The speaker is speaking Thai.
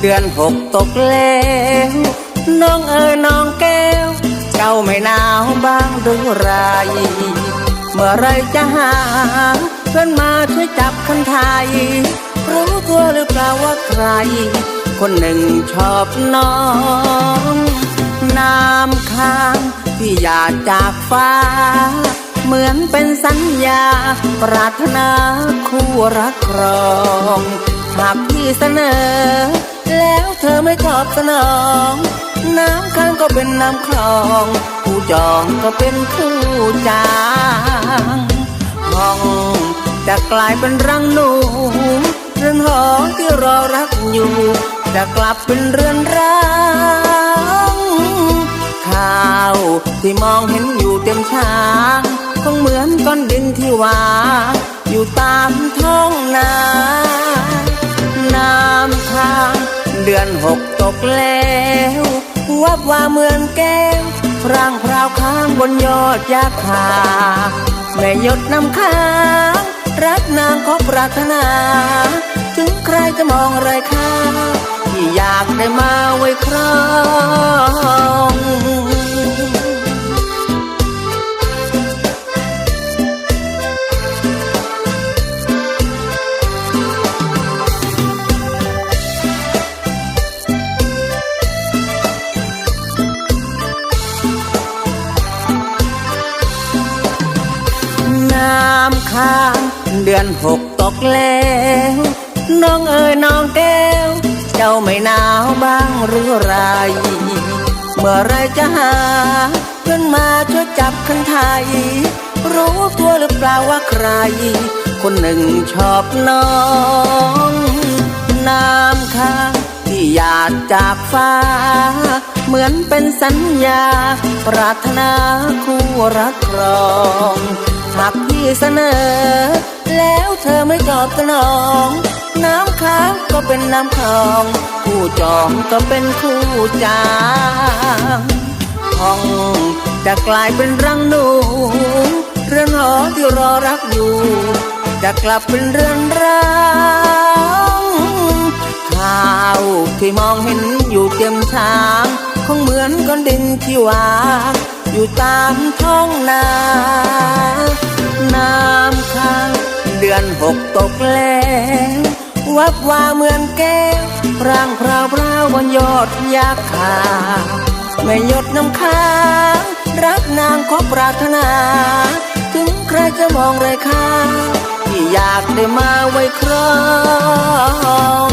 เดือนหกตกแล้วน้องเอ๋ยน้องแก้ว เจ้าไม่หนาวบ้างหรือไร เมื่อไรจะหา เพื่อนมาช่วยจับคันไทย รู้ตัวหรือเปล่าว่าใคร คนหนึ่งชอบน้องน้ำค้างที่หยาดจากฟ้า เหมือนเป็นสัญญา ปรารถนาคู่รักครอง หากพี่เสนอ แล้วเธอไม่ตอบสนอง น้ำค้างก็เป็นน้ำคลอง ผู้จองก็เป็นคู่จางห้องจะกลายเป็นรังหนูเรือนหอที่รอรักอยู่ จะกลับเป็นเรือนร้างข้าวที่มองเห็นอยู่เต็มช้างคงเหมือนก้อนดินที่วางอยู่ตามท้องนา ดือนหกตกแล้ววับว่าเหมือนแก้วร่างพราวค้างบนยอดยาคาแม่หยดน้ำค้างรักนางขอปรารถนา ถึงใครจะมองไรค่าที่อยากได้มาไว้ครอง้างเดือนหกตกแล้วน้องเอ๋ยน้องแก้ว เจ้าไม่หนาวบ้างหรือไร เมื่อไรจะหาเพื่อนมาช่วยจับคันไทย รู้ตัวหรือเปล่าว่าใคร คนหนึ่งชอบน้อง น้ำค้างที่หยาดจากฟ้า เหมือนเป็นสัญญา ปรารถนาคู่รักครอง หากพี่เสนอ แล้วเธอไม่ตอบสนอง น้ำค้างก็เป็นน้ำคลอง คู่จองก็เป็นคู่จางห้องจะกลายเป็นรังหนูเรือนหอที่รอรักอยู่ จะกลับเป็นเรือนร้างข้าวที่มองเห็นอยู่เต็มชางคงเหมือนก้อนดินที่วาง อยู่ตามท้องนา น้ำค้างเดือนหกตกแล้ววับว่าเหมือนแก้วพรางพราวพราวบนยอดยาคาไม่หยดน้ำค้างรักนางขอปรารถนา ถึงใครจะมองไรค่าที่อยากได้มาไว้ครอง